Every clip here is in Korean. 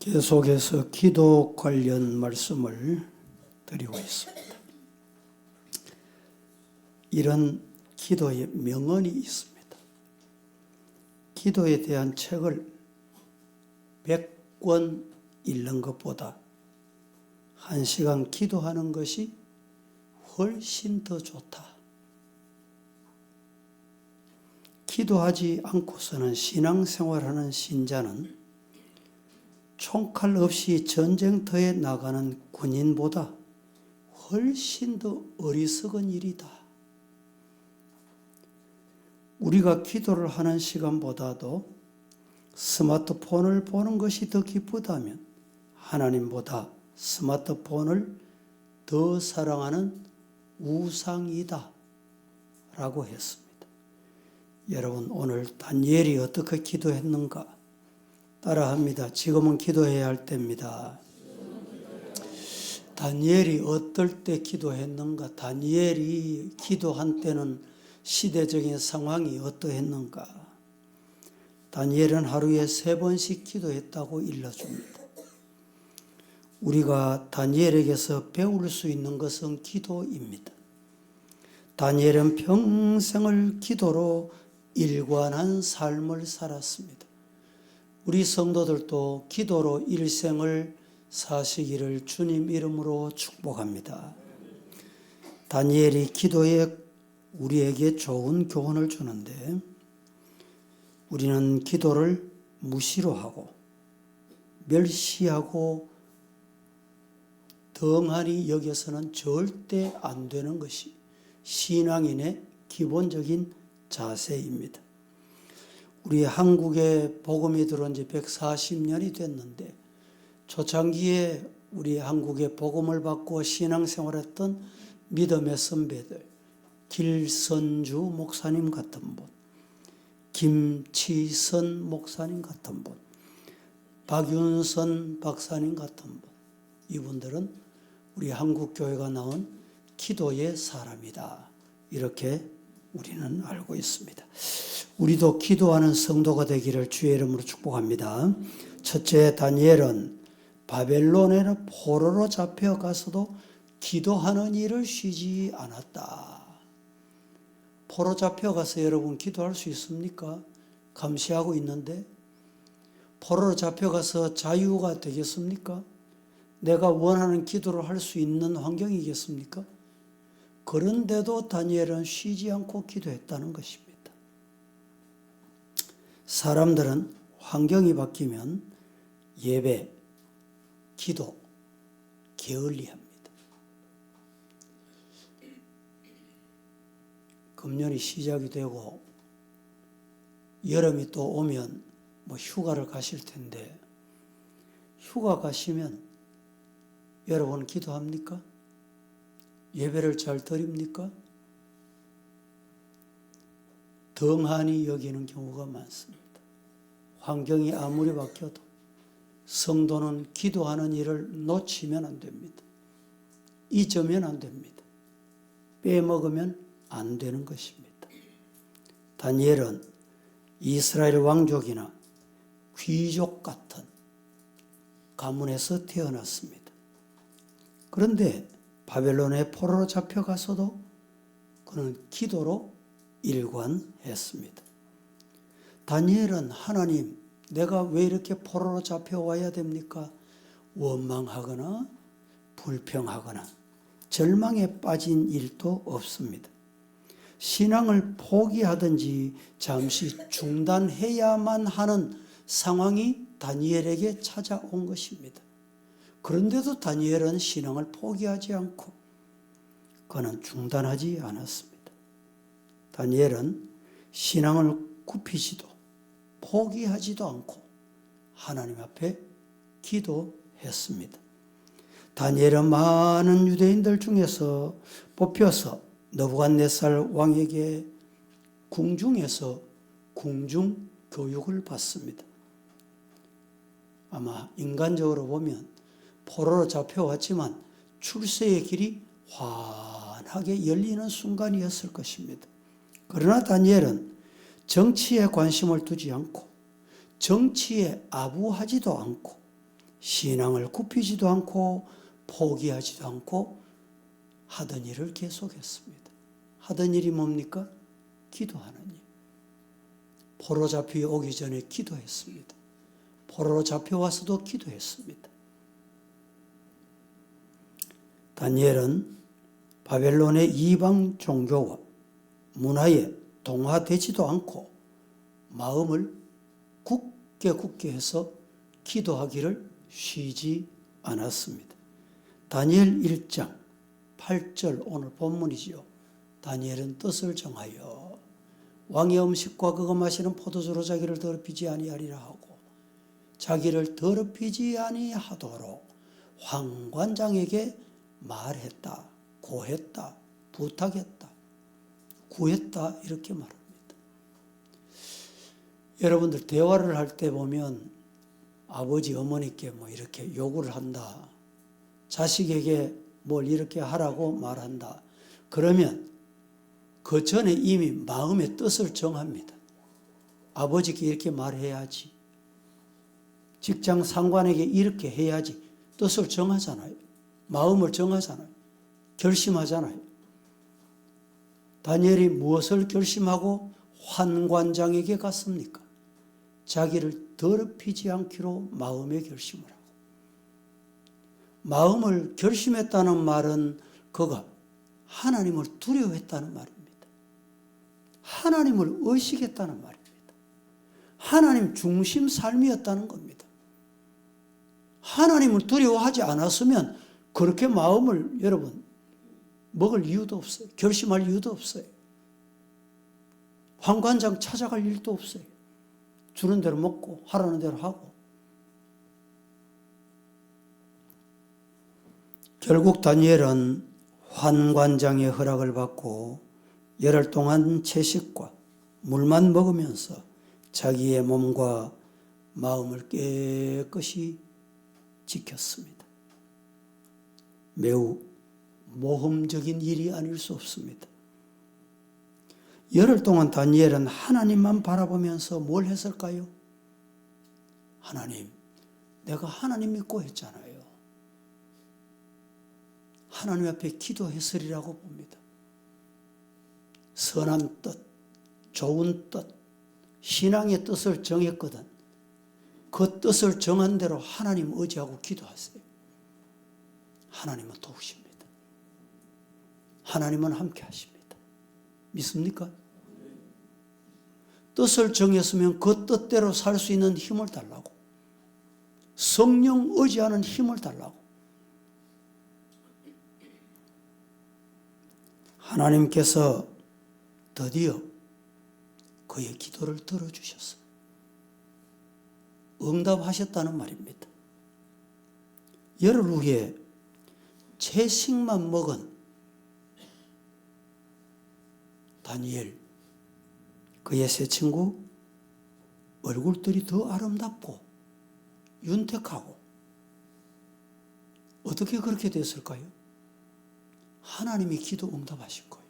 계속해서 기도 관련 말씀을 드리고 있습니다. 이런 기도의 명언이 있습니다. 기도에 대한 책을 100권 읽는 것보다 한 시간 기도하는 것이 훨씬 더 좋다. 기도하지 않고서는 신앙생활하는 신자는 총칼 없이 전쟁터에 나가는 군인보다 훨씬 더 어리석은 일이다. 우리가 기도를 하는 시간보다도 스마트폰을 보는 것이 더 기쁘다면 하나님보다 스마트폰을 더 사랑하는 우상이다. 라고 했습니다. 여러분, 오늘 다니엘이 어떻게 기도했는가? 따라 합니다. 지금은 기도해야 할 때입니다. 다니엘이 어떨 때 기도했는가? 다니엘이 기도한 때는 시대적인 상황이 어떠했는가? 다니엘은 하루에 세 번씩 기도했다고 일러줍니다. 우리가 다니엘에게서 배울 수 있는 것은 기도입니다. 다니엘은 평생을 기도로 일관한 삶을 살았습니다. 우리 성도들도 기도로 일생을 사시기를 주님 이름으로 축복합니다. 다니엘이 기도에 우리에게 좋은 교훈을 주는데 우리는 기도를 무시로 하고 멸시하고 덩하니 여겨서는 절대 안 되는 것이 신앙인의 기본적인 자세입니다. 우리 한국에 복음이 들어온 지 140년이 됐는데 초창기에 우리 한국에 복음을 받고 신앙생활했던 믿음의 선배들 길선주 목사님 같은 분, 김치선 목사님 같은 분, 박윤선 박사님 같은 분, 이분들은 우리 한국 교회가 나온 기도의 사람이다. 이렇게 우리는 알고 있습니다. 우리도 기도하는 성도가 되기를 주의 이름으로 축복합니다. 첫째 다니엘은 바벨론에는 포로로 잡혀가서도 기도하는 일을 쉬지 않았다. 포로 잡혀가서 여러분 기도할 수 있습니까? 감시하고 있는데 포로로 잡혀가서 자유가 되겠습니까? 내가 원하는 기도를 할 수 있는 환경이겠습니까? 그런데도 다니엘은 쉬지 않고 기도했다는 것입니다. 사람들은 환경이 바뀌면 예배, 기도, 게을리합니다. 금년이 시작이 되고 여름이 또 오면 뭐 휴가를 가실 텐데 휴가 가시면 여러분 기도합니까? 예배를 잘 드립니까? 덩하니 여기는 경우가 많습니다. 환경이 아무리 바뀌어도 성도는 기도하는 일을 놓치면 안 됩니다. 잊으면 안 됩니다. 빼먹으면 안 되는 것입니다. 다니엘은 이스라엘 왕족이나 귀족 같은 가문에서 태어났습니다. 그런데 바벨론의 포로로 잡혀가서도 그는 기도로 일관했습니다. 다니엘은 하나님, 내가 왜 이렇게 포로로 잡혀와야 됩니까? 원망하거나 불평하거나 절망에 빠진 일도 없습니다. 신앙을 포기하든지 잠시 중단해야만 하는 상황이 다니엘에게 찾아온 것입니다. 그런데도 다니엘은 신앙을 포기하지 않고 그는 중단하지 않았습니다. 다니엘은 신앙을 굽히지도 포기하지도 않고 하나님 앞에 기도했습니다. 다니엘은 많은 유대인들 중에서 뽑혀서 너부갓네살 왕에게 궁중에서 궁중 교육을 받습니다. 아마 인간적으로 보면 포로로 잡혀왔지만 출세의 길이 환하게 열리는 순간이었을 것입니다. 그러나 다니엘은 정치에 관심을 두지 않고 정치에 아부하지도 않고 신앙을 굽히지도 않고 포기하지도 않고 하던 일을 계속했습니다. 하던 일이 뭡니까? 기도하는 일. 포로 잡혀 오기 전에 기도했습니다. 포로로 잡혀와서도 기도했습니다. 다니엘은 바벨론의 이방 종교와 문화에 동화되지도 않고 마음을 굳게 굳게 해서 기도하기를 쉬지 않았습니다. 다니엘 1장 8절 오늘 본문이지요. 다니엘은 뜻을 정하여 왕의 음식과 그거 마시는 포도주로 자기를 더럽히지 아니하리라 하고 자기를 더럽히지 아니하도록 황관장에게 말했다, 고했다, 부탁했다, 구했다 이렇게 말합니다. 여러분들 대화를 할 때 보면 아버지 어머니께 뭐 이렇게 요구를 한다. 자식에게 뭘 이렇게 하라고 말한다. 그러면 그 전에 이미 마음의 뜻을 정합니다. 아버지께 이렇게 말해야지. 직장 상관에게 이렇게 해야지. 뜻을 정하잖아요. 마음을 정하잖아요. 결심하잖아요. 다니엘이 무엇을 결심하고 환관장에게 갔습니까? 자기를 더럽히지 않기로 마음의 결심을 하고 마음을 결심했다는 말은 그가 하나님을 두려워했다는 말입니다. 하나님을 의식했다는 말입니다. 하나님 중심 삶이었다는 겁니다. 하나님을 두려워하지 않았으면 그렇게 마음을 여러분 먹을 이유도 없어요. 결심할 이유도 없어요. 황관장 찾아갈 일도 없어요. 주는 대로 먹고 하라는 대로 하고. 결국 다니엘은 환관장의 허락을 받고 열흘 동안 채식과 물만 먹으면서 자기의 몸과 마음을 깨끗이 지켰습니다. 매우 모험적인 일이 아닐 수 없습니다. 열흘 동안 다니엘은 하나님만 바라보면서 뭘 했을까요? 하나님, 내가 하나님 믿고 했잖아요. 하나님 앞에 기도했으리라고 봅니다. 선한 뜻, 좋은 뜻, 신앙의 뜻을 정했거든. 그 뜻을 정한 대로 하나님 의지하고 기도하세요. 하나님은 도우십니다. 하나님은 함께 하십니다. 믿습니까? 뜻을 정했으면 그 뜻대로 살 수 있는 힘을 달라고. 성령 의지하는 힘을 달라고. 하나님께서 드디어 그의 기도를 들어주셨어요. 응답하셨다는 말입니다. 열흘 후에 채식만 먹은 다니엘, 그의 세 친구 얼굴들이 더 아름답고 윤택하고 어떻게 그렇게 됐을까요? 하나님이 기도 응답하신 거예요.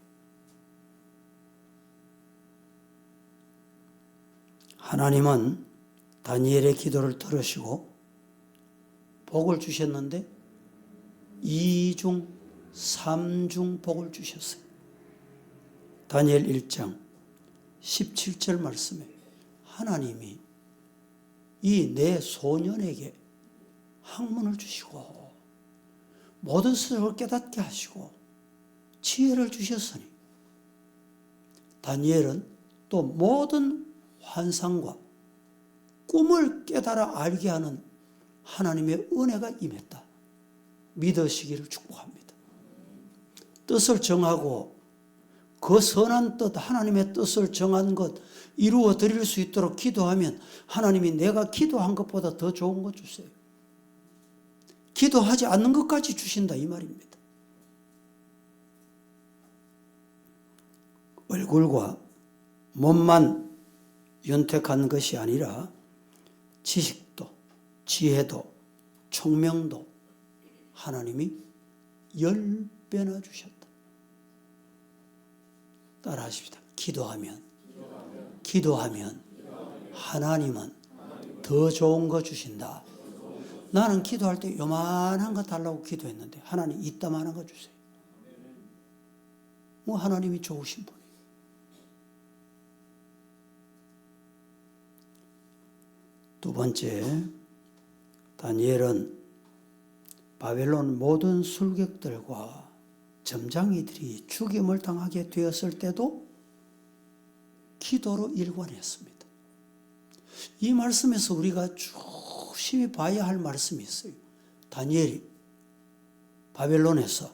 하나님은 다니엘의 기도를 들으시고 복을 주셨는데 이중 삼중 복을 주셨어요. 다니엘 1장 17절 말씀에 하나님이 이 내 소년에게 학문을 주시고 모든 것을 깨닫게 하시고 지혜를 주셨으니 다니엘은 또 모든 환상과 꿈을 깨달아 알게 하는 하나님의 은혜가 임했다. 믿으시기를 축복합니다. 뜻을 정하고 그 선한 뜻, 하나님의 뜻을 정한 것 이루어 드릴 수 있도록 기도하면 하나님이 내가 기도한 것보다 더 좋은 것 주세요. 기도하지 않는 것까지 주신다 이 말입니다. 얼굴과 몸만 윤택한 것이 아니라 지식도, 지혜도, 총명도 하나님이 열 배나 주셨다. 따라하십시다. 기도하면, 기도하면 하나님은 더 좋은 거 주신다. 나는 기도할 때 요만한 거 달라고 기도했는데 하나님 이따만한 거 주세요. 뭐 하나님이 좋으신 분이에요. 두 번째, 다니엘은 바벨론 모든 술객들과 점장이들이 죽임을 당하게 되었을 때도 기도로 일관했습니다. 이 말씀에서 우리가 조심히 봐야 할 말씀이 있어요. 다니엘이 바벨론에서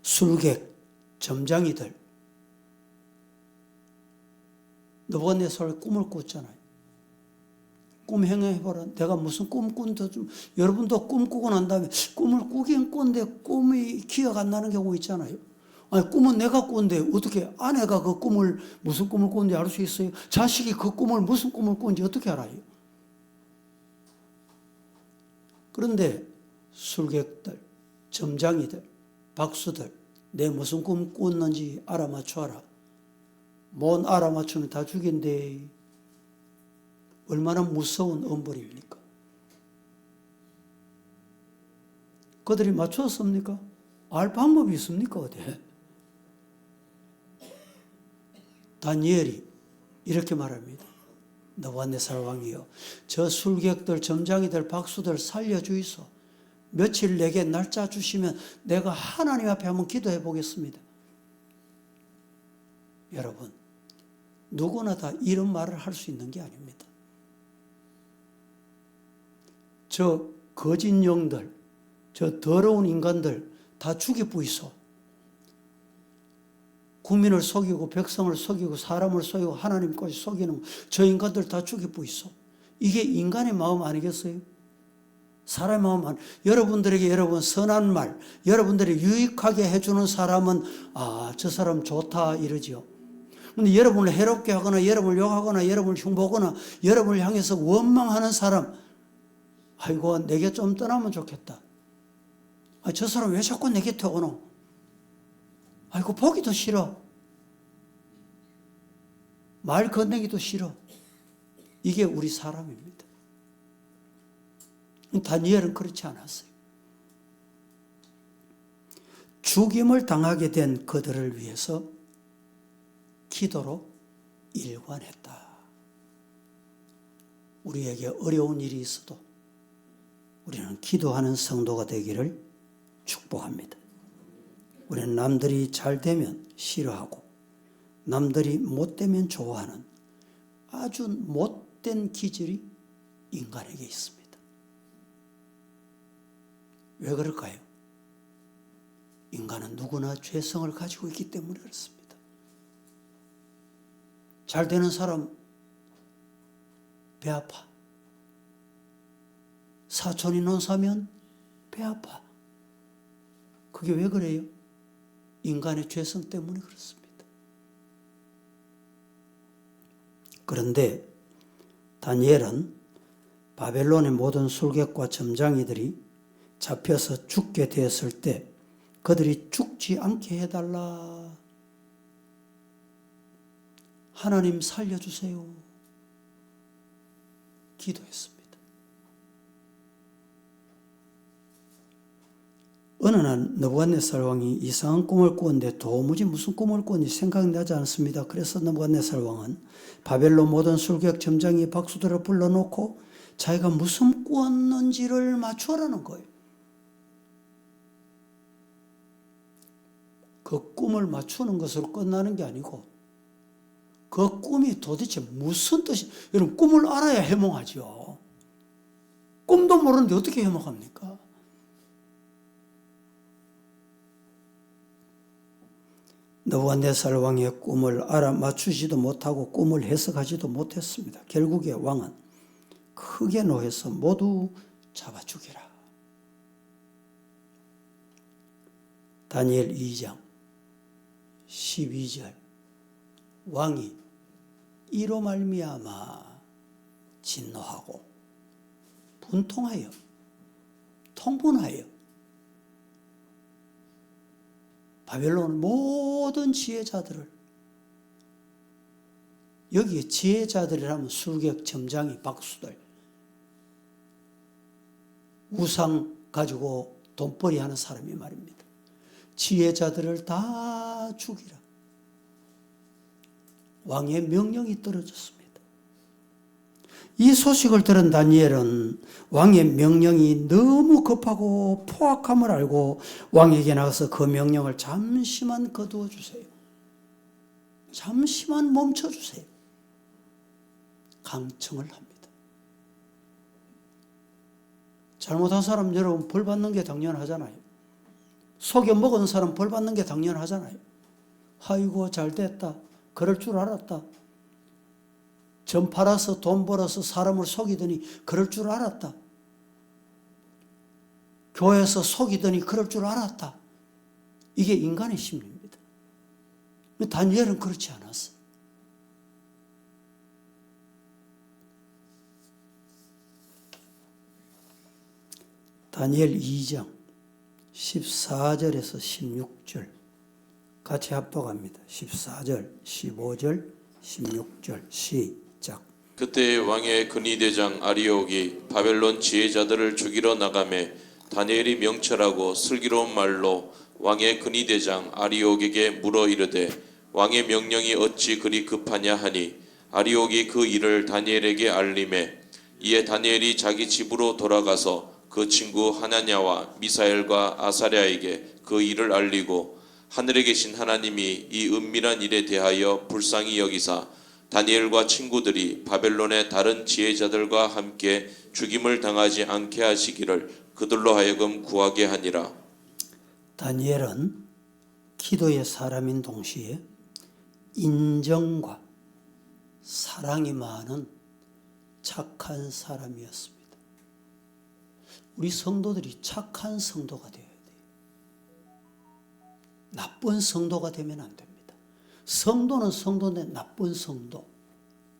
술객, 점장이들 너부갓네살 꿈을 꿨잖아요. 꿈 행해봐라. 내가 무슨 꿈 꾼다 좀 여러분도 꿈 꾸고 난 다음에 꿈을 꾸긴 꾼데 꿈이 기억 안 나는 경우 있잖아요. 아니 꿈은 내가 꾼데 어떻게 아내가 그 꿈을 무슨 꿈을 꾼지 알 수 있어요? 자식이 그 꿈을 무슨 꿈을 꾼지 어떻게 알아요? 그런데 술객들, 점장이들, 박수들 내 무슨 꿈 꿨는지 알아맞춰라. 못 알아맞추면 다 죽인대. 얼마나 무서운 엄벌입니까? 그들이 맞췄습니까? 알 방법이 있습니까? 어디? 다니엘이 이렇게 말합니다. 너와네살 왕이여, 저 술객들, 점장이들, 박수들 살려주이소. 며칠 내게 날짜 주시면 내가 하나님 앞에 한번 기도해 보겠습니다. 여러분, 누구나 다 이런 말을 할 수 있는 게 아닙니다. 저 거짓 영들, 저 더러운 인간들 다 죽이 뿌이소. 국민을 속이고 백성을 속이고 사람을 속이고 하나님까지 속이는 저 인간들 다 죽이 뿌이소. 이게 인간의 마음 아니겠어요? 사람의 마음 안. 여러분들에게 여러분 선한 말, 여러분들이 유익하게 해주는 사람은 아, 저 사람 좋다 이러지요. 근데 여러분을 해롭게 하거나 여러분을 욕하거나 여러분을 흉보거나 여러분을 향해서 원망하는 사람, 아이고 내게 좀 떠나면 좋겠다. 아, 저 사람 왜 자꾸 내 곁에 오노? 아이고 보기도 싫어. 말 건네기도 싫어. 이게 우리 사람입니다. 다니엘은 그렇지 않았어요. 죽임을 당하게 된 그들을 위해서 기도로 일관했다. 우리에게 어려운 일이 있어도 우리는 기도하는 성도가 되기를 축복합니다. 우리는 남들이 잘 되면 싫어하고 남들이 못 되면 좋아하는 아주 못된 기질이 인간에게 있습니다. 왜 그럴까요? 인간은 누구나 죄성을 가지고 있기 때문에 그렇습니다. 잘 되는 사람 배 아파. 사촌이 논사면 배 아파. 그게 왜 그래요? 인간의 죄성 때문에 그렇습니다. 그런데 다니엘은 바벨론의 모든 술객과 점장이들이 잡혀서 죽게 되었을 때 그들이 죽지 않게 해달라. 하나님 살려주세요. 기도했습니다. 어느 날 너부갓네살 왕이 이상한 꿈을 꾸었는데 도무지 무슨 꿈을 꾸었는지 생각이 나지 않습니다. 그래서 너부갓네살 왕은 바벨론 모든 술객 점장이 박수들을 불러놓고 자기가 무슨 꾸었는지를 맞추라는 거예요. 그 꿈을 맞추는 것으로 끝나는 게 아니고 그 꿈이 도대체 무슨 뜻이 여러분 꿈을 알아야 해몽하죠. 꿈도 모르는데 어떻게 해몽합니까? 너부갓네살 왕의 꿈을 알아맞추지도 못하고 꿈을 해석하지도 못했습니다. 결국에 왕은 크게 노해서 모두 잡아 죽이라. 다니엘 2장 12절 왕이 이로 말미암아 진노하고 분통하여 통분하여 바벨론 모 든 지혜자들을 여기에 지혜자들이라면 술객 점장이 박수들 우상 가지고 돈벌이 하는 사람이 말입니다. 지혜자들을 다 죽이라. 왕의 명령이 떨어졌습니다. 이 소식을 들은 다니엘은 왕의 명령이 너무 급하고 포악함을 알고 왕에게 나가서 그 명령을 잠시만 거두어 주세요. 잠시만 멈춰 주세요. 강청을 합니다. 잘못한 사람 여러분 벌 받는 게 당연하잖아요. 속여 먹은 사람 벌 받는 게 당연하잖아요. 아이고 잘 됐다. 그럴 줄 알았다. 전 팔아서 돈 벌어서 사람을 속이더니 그럴 줄 알았다. 교회에서 속이더니 그럴 줄 알았다. 이게 인간의 심리입니다. 다니엘은 그렇지 않았어. 다니엘 2장 14절에서 16절 같이 합독합니다. 14절, 15절, 16절 시작. 그때 왕의 근위대장 아리옥이 바벨론 지혜자들을 죽이러 나가매 다니엘이 명철하고 슬기로운 말로 왕의 근위대장 아리옥에게 물어 이르되 왕의 명령이 어찌 그리 급하냐 하니 아리옥이 그 일을 다니엘에게 알림해 이에 다니엘이 자기 집으로 돌아가서 그 친구 하나냐와 미사엘과 아사랴에게 그 일을 알리고 하늘에 계신 하나님이 이 은밀한 일에 대하여 불쌍히 여기사 다니엘과 친구들이 바벨론의 다른 지혜자들과 함께 죽임을 당하지 않게 하시기를 그들로 하여금 구하게 하니라. 다니엘은 기도의 사람인 동시에 인정과 사랑이 많은 착한 사람이었습니다. 우리 성도들이 착한 성도가 되어야 돼요. 나쁜 성도가 되면 안 됩니다. 성도는 성도인데 나쁜 성도,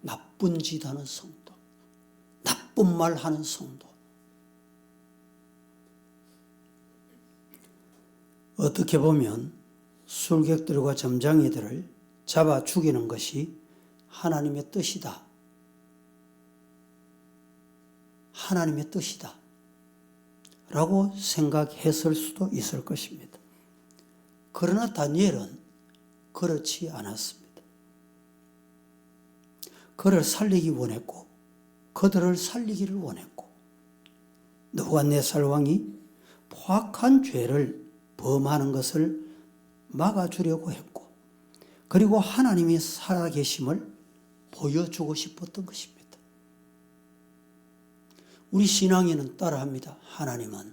나쁜 짓 하는 성도, 나쁜 말 하는 성도. 어떻게 보면 술객들과 점장이들을 잡아 죽이는 것이 하나님의 뜻이다. 하나님의 뜻이다. 라고 생각했을 수도 있을 것입니다. 그러나 다니엘은 그렇지 않았습니다. 그를 살리기 원했고, 그들을 살리기를 원했고, 느부갓네살 왕이 포악한 죄를 범하는 것을 막아주려고 했고, 그리고 하나님이 살아계심을 보여주고 싶었던 것입니다. 우리 신앙인은 따라합니다. 하나님은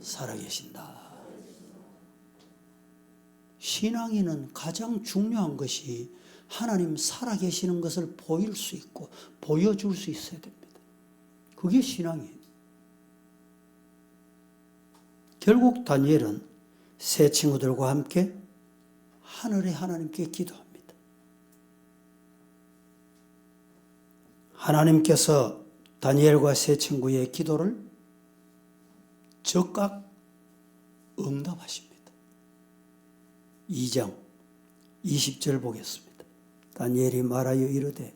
살아계신다. 신앙인은 가장 중요한 것이 하나님 살아계시는 것을 보일 수 있고 보여줄 수 있어야 됩니다. 그게 신앙이에요. 결국 다니엘은 세 친구들과 함께 하늘의 하나님께 기도합니다. 하나님께서 다니엘과 세 친구의 기도를 즉각 응답하십니다. 2장 20절 보겠습니다. 다니엘이 말하여 이르되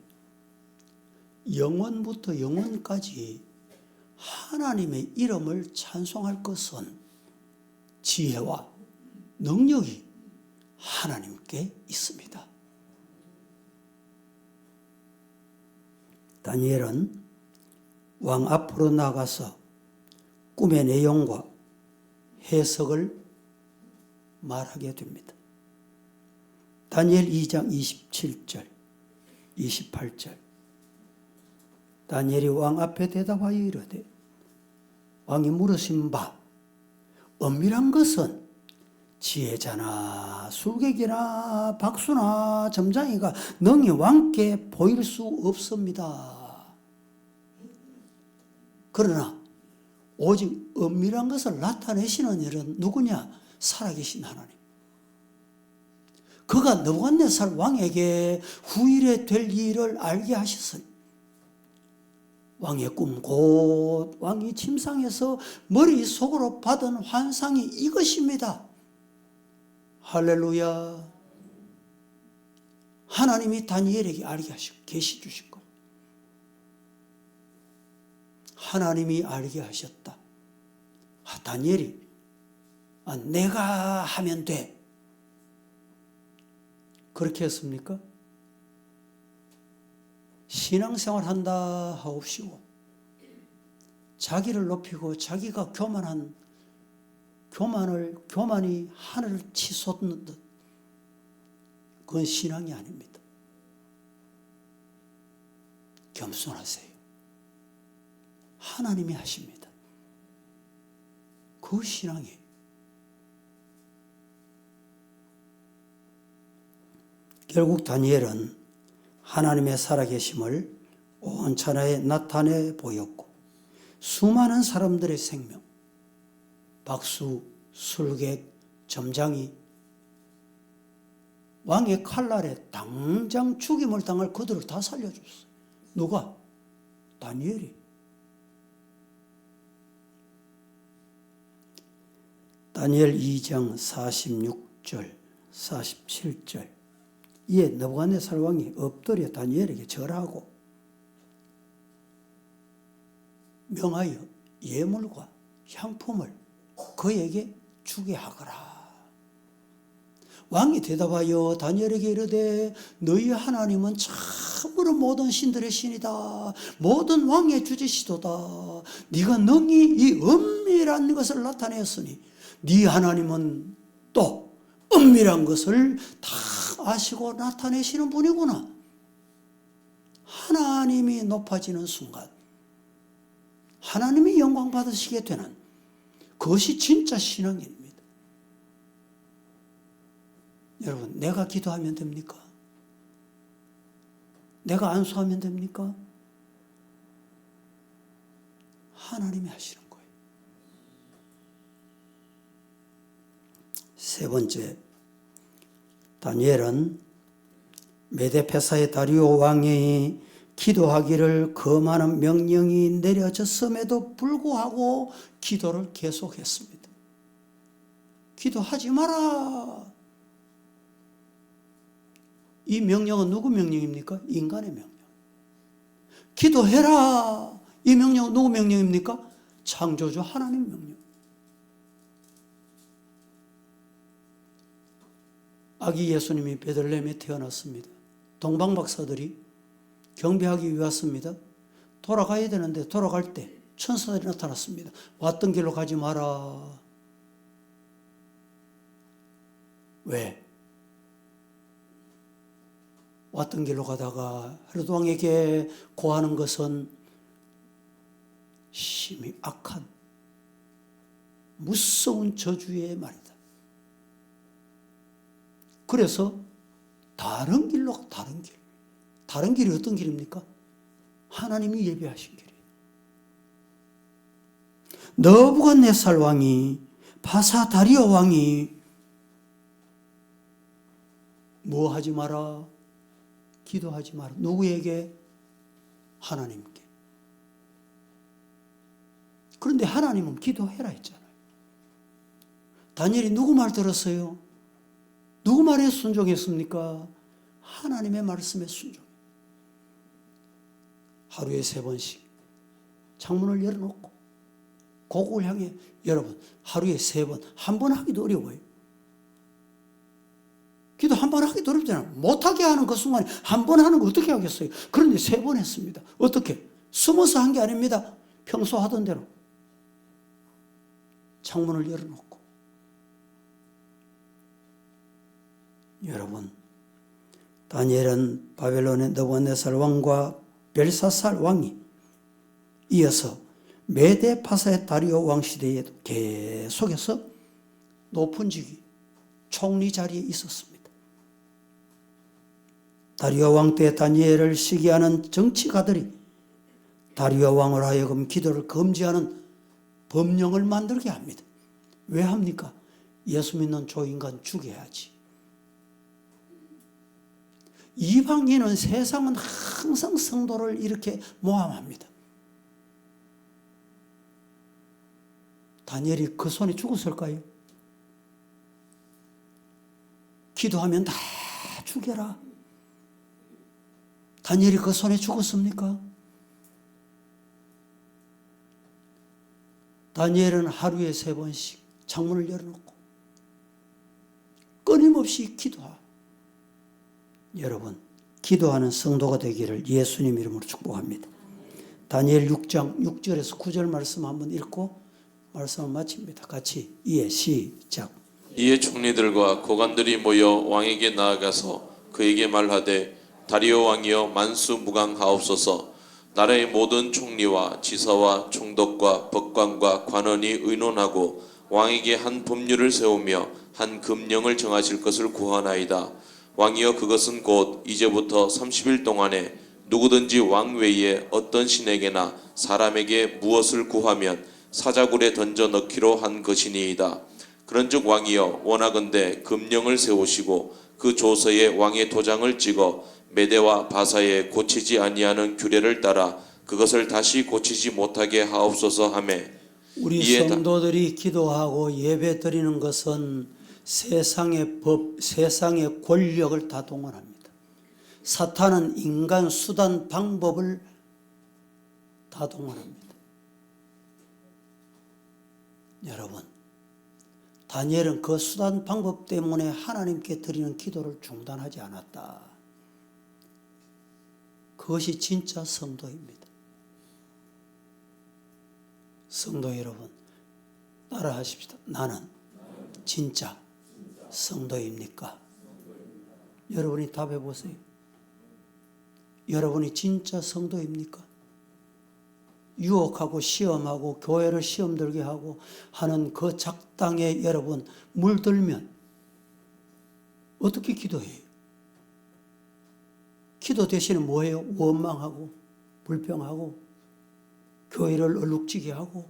영원부터 영원까지 하나님의 이름을 찬송할 것은 지혜와 능력이 하나님께 있습니다. 다니엘은 왕 앞으로 나가서 꿈의 내용과 해석을 말하게 됩니다. 다니엘 2장 27절, 28절. 다니엘이 왕 앞에 대답하여 이르되 왕이 물으신 바 엄밀한 것은 지혜자나 술객이나 박수나 점장이가 능히 왕께 보일 수 없습니다. 그러나 오직 엄밀한 것을 나타내시는 일은 누구냐? 살아계신 하나님. 그가 느부갓네살 왕에게 후일에 될 일을 알게 하셨으니 왕의 꿈, 곧 왕이 침상에서 머릿속으로 받은 환상이 이것입니다. 할렐루야. 하나님이 다니엘에게 알게 하시고 계시 주신 것. 하나님이 알게 하셨다. 아, 다니엘이 아, 내가 하면 돼. 그렇게 했습니까? 신앙생활 한다 하옵시고 자기를 높이고 자기가 교만한 교만을 교만이 하늘을 치솟는 듯 그건 신앙이 아닙니다. 겸손하세요. 하나님이 하십니다. 그 신앙이에요. 결국 다니엘은 하나님의 살아계심을 온 천하에 나타내 보였고 수많은 사람들의 생명, 박수, 술객, 점장이 왕의 칼날에 당장 죽임을 당할 그들을 다 살려줬어요. 누가? 다니엘이. 다니엘 2장 46절, 47절. 이에 너부갓네살 왕이 엎드려 다니엘에게 절하고 명하여 예물과 향품을 그에게 주게 하거라. 왕이 대답하여 다니엘에게 이르되 너희 하나님은 참으로 모든 신들의 신이다. 모든 왕의 주지시도다. 네가 능히 이 은밀한 것을 나타내었으니 네 하나님은 또 은밀한 것을 다 아시고 나타내시는 분이구나. 하나님이 높아지는 순간 하나님이 영광 받으시게 되는 그것이 진짜 신앙입니다. 여러분, 내가 기도하면 됩니까? 내가 안수하면 됩니까? 하나님이 하시는 거예요. 세 번째, 다니엘은 메데페사의 다리오 왕이 기도하기를 그 많은 명령이 내려졌음에도 불구하고 기도를 계속했습니다. 기도하지 마라. 이 명령은 누구 명령입니까? 인간의 명령. 기도해라. 이 명령은 누구 명령입니까? 창조주 하나님 명령. 아기 예수님이 베들레헴에 태어났습니다. 동방 박사들이 경배하기 위해 왔습니다. 돌아가야 되는데 돌아갈 때 천사들이 나타났습니다. 왔던 길로 가지 마라. 왜? 왔던 길로 가다가 헤로드 왕에게 고하는 것은 심히 악한 무서운 저주의 말이다. 그래서 다른 길로 가, 다른 길. 다른 길이 어떤 길입니까? 하나님이 예배하신 길이에요. 너부갓네살 왕이 바사 다리오 왕이 뭐 하지 마라? 기도하지 마라. 누구에게? 하나님께. 그런데 하나님은 기도해라 했잖아요. 다니엘이 누구 말 들었어요? 누구 말에 순종했습니까? 하나님의 말씀에 순종. 하루에 세 번씩 창문을 열어놓고 고국을 향해 여러분 하루에 세 번, 한 번 하기도 어려워요. 기도 한 번 하기도 어렵잖아요. 못하게 하는 그 순간에 한 번 하는 거 어떻게 하겠어요? 그런데 세 번 했습니다. 어떻게? 숨어서 한 게 아닙니다. 평소 하던 대로. 창문을 열어놓고. 여러분, 다니엘은 바벨론의 너부갓네살 왕과 벨사살 왕이 이어서 메데 파사의 다리오 왕 시대에 계속해서 높은 직위, 총리 자리에 있었습니다. 다리오 왕 때 다니엘을 시기하는 정치가들이 다리오 왕을 하여금 기도를 금지하는 법령을 만들게 합니다. 왜 합니까? 예수 믿는 조인간 죽여야지. 이방인은 세상은 항상 성도를 이렇게 모함합니다. 다니엘이 그 손에 죽었을까요? 기도하면 다 죽여라. 다니엘이 그 손에 죽었습니까? 다니엘은 하루에 세 번씩 창문을 열어놓고 끊임없이 기도하. 여러분, 기도하는 성도가 되기를 예수님 이름으로 축복합니다. 다니엘 6장 6절에서 9절 말씀 한번 읽고 말씀을 마칩니다. 같이 이해 시작. 이에 총리들과 고관들이 모여 왕에게 나아가서 그에게 말하되 다리오 왕이여 만수 무강하옵소서 나라의 모든 총리와 지사와 총독과 법관과 관원이 의논하고 왕에게 한 법률을 세우며 한 금령을 정하실 것을 구하나이다 왕이여 그것은 곧 이제부터 30일 동안에 누구든지 왕 외에 어떤 신에게나 사람에게 무엇을 구하면 사자굴에 던져 넣기로 한 것이니이다. 그런즉 왕이여 원하건대 금령을 세우시고 그 조서에 왕의 도장을 찍어 메대와 바사에 고치지 아니하는 규례를 따라 그것을 다시 고치지 못하게 하옵소서 하매. 우리 성도들이 기도하고 예배 드리는 것은 세상의 법, 세상의 권력을 다 동원합니다. 사탄은 인간 수단 방법을 다 동원합니다. 여러분, 다니엘은 그 수단 방법 때문에 하나님께 드리는 기도를 중단하지 않았다. 그것이 진짜 성도입니다. 성도 여러분, 따라 하십시다. 나는 진짜 성도입니까? 여러분이 답해 보세요. 여러분이 진짜 성도입니까? 유혹하고 시험하고 교회를 시험 들게 하고 하는 그 작당에 여러분 물들면 어떻게 기도해요? 기도 대신에 뭐해요? 원망하고 불평하고 교회를 얼룩지게 하고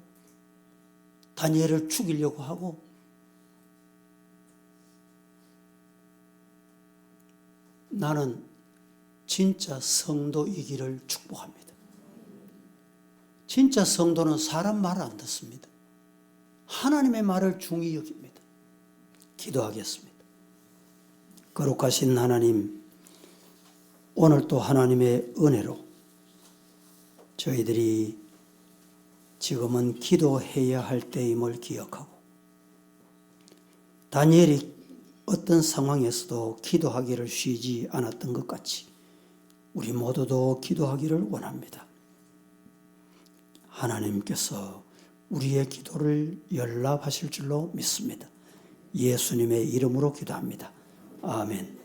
다니엘을 죽이려고 하고 나는 진짜 성도이기를 축복합니다. 진짜 성도는 사람 말을 안 듣습니다. 하나님의 말을 중히 여깁니다. 기도하겠습니다. 거룩하신 하나님, 오늘 또 하나님의 은혜로 저희들이 지금은 기도해야 할 때임을 기억하고 다니엘이 어떤 상황에서도 기도하기를 쉬지 않았던 것 같이 우리 모두도 기도하기를 원합니다. 하나님께서 우리의 기도를 연락하실 줄로 믿습니다. 예수님의 이름으로 기도합니다. 아멘.